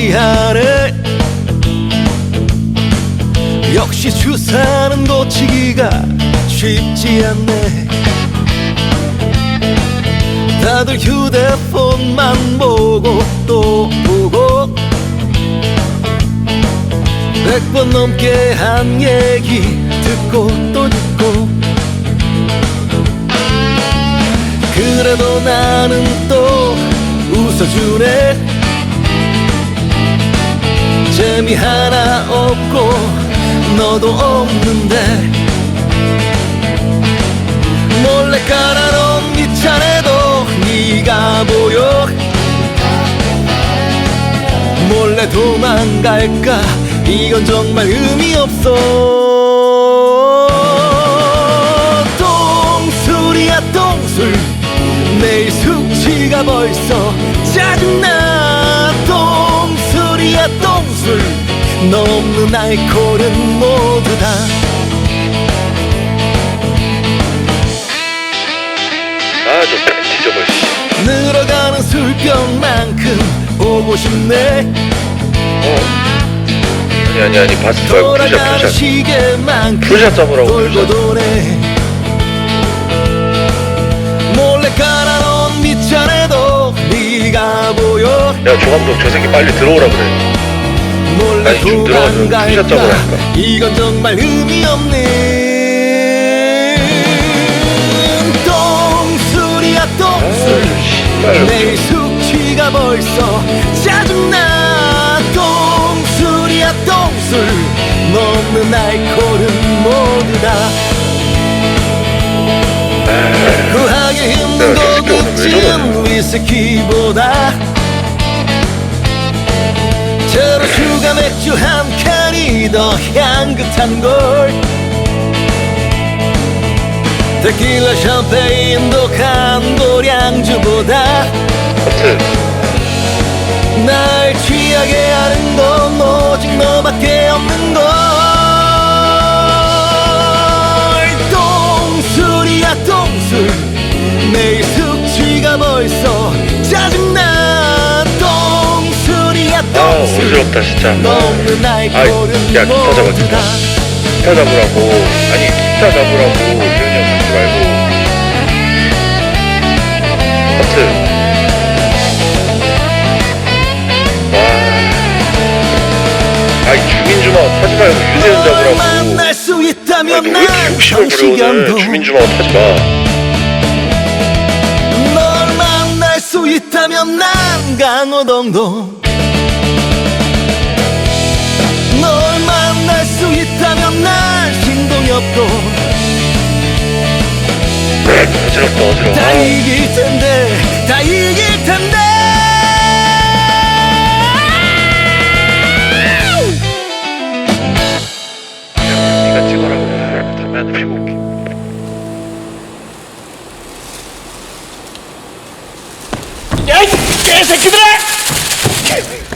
신기하네 역시 주사는 고치기가 쉽지 않네. 다들 휴대폰만 보고 또 보고 백 번 넘게 한 얘기 듣고 또 듣고. 그래도 나는 또 웃어주네. 재미 하나 없고 너도 없는데 몰래 깔아놓은 네 차례도 네가 보여. 몰래 도망갈까? 이건 정말 의미 없어 내일 숙취가 벌써 짜증나. 똥술이야 똥술. 너 없는 알코올은 모두 다. 아 뒤져버 씨. 늘어가는 술병만큼 보고 싶네. 어? 아니 아니 아니 바스트 말고 돌아가는 풀샷 시계만큼 풀샷 잡으라고 돌고 도네 야 조감독 저 새끼 빨리 들어오라 그래. 몰래 아니, 좀 들어가서 풀샷 도망갈까 잡으라니까. 이건 정말 의미 없는 똥술이야 똥술 씨발. 내일 숙취가 벌써 짜증나. 똥술이야 똥술. 넘는 알코올은 모두 다 구하기 힘든 야, 저 새끼 오늘 왜 고급진 위스키보다 맥주 한 캔이 더 향긋한 걸. 테킬라 샴페인도 간고량주보다 하트. 날 취하게 하는 건 아 어지럽다 진짜. 아이, 야, 기타 잡아, 기타. 다. 기타 잡으라고. 아니 기타 잡으라고 재현이 형 잡지 말고. 하트 와. 아이 주민주마 타지 말고 유재현 널 잡으라고. 만날 수 아, 있다면 이거 왜 이렇게 난 욕심을 부려 오늘. 주민주마 타지 마. 널 만날 수 있다면 난 강호동도 어지럽다 어지러워 다 이길 텐데 다 이길 텐데. 네가 찍어라 담배 하나 피고 올게. 야이 개새끼들아!